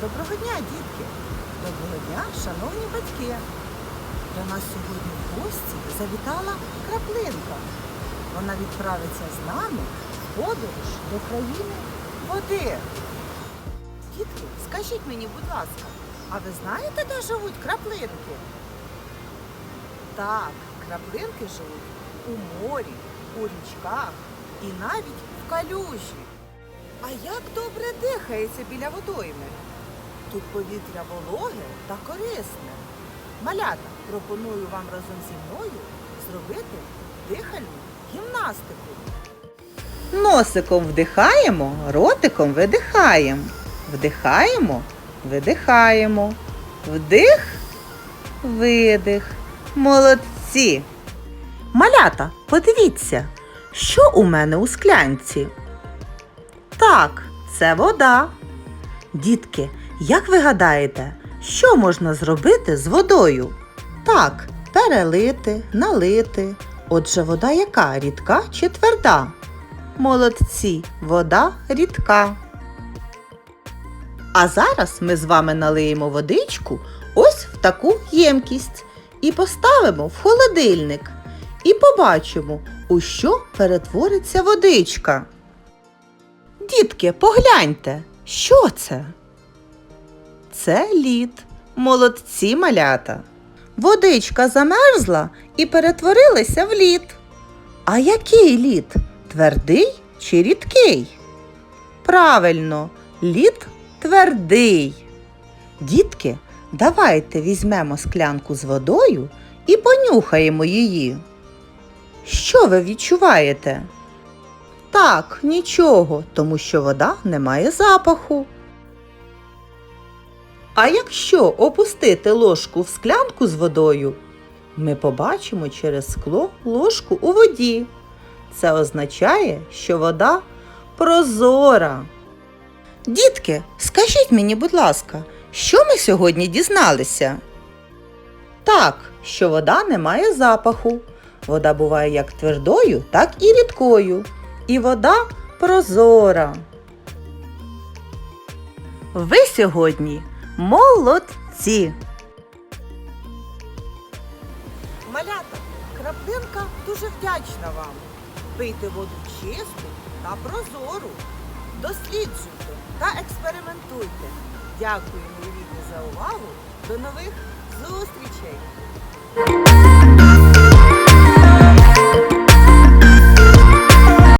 Доброго дня, дітки! Доброго дня, шановні батьки! До нас сьогодні в гості завітала краплинка. Вона відправиться з нами в подорож до країни води. Дітки, скажіть мені, будь ласка, а ви знаєте, де живуть краплинки? Так, краплинки живуть у морі, у річках і навіть в калюжі. А як добре дихається біля водойми? Тут повітря вологе та корисне. Малята, пропоную вам разом зі мною зробити дихальну гімнастику. Носиком вдихаємо, ротиком видихаємо. Вдихаємо, видихаємо. Вдих, видих. Молодці. Малята, подивіться, що у мене у склянці. Так, це вода. Дітки, як ви гадаєте, що можна зробити з водою? Так, перелити, налити. Отже, вода яка? Рідка чи тверда? Молодці, вода рідка. А зараз ми з вами налиємо водичку ось в таку ємкість і поставимо в холодильник. І побачимо, у що перетвориться водичка. Дітки, погляньте, що це? Це лід. Молодці малята. Водичка замерзла і перетворилася в лід. А який лід? Твердий чи рідкий? Правильно, лід твердий. Дітки, давайте візьмемо склянку з водою і понюхаємо її. Що ви відчуваєте? Так, нічого, тому що вода не має запаху. А якщо опустити ложку в склянку з водою, ми побачимо через скло ложку у воді. Це означає, що вода прозора. Дітки, скажіть мені, будь ласка, що ми сьогодні дізналися? Так, що вода не має запаху. Вода буває як твердою, так і рідкою. І вода прозора. Ви сьогодні молодці. Малята, краплинка дуже вдячна вам. Пийте воду чисту та прозору. Досліджуйте та експериментуйте. Дякую, мої рідні, за увагу. До нових зустрічей!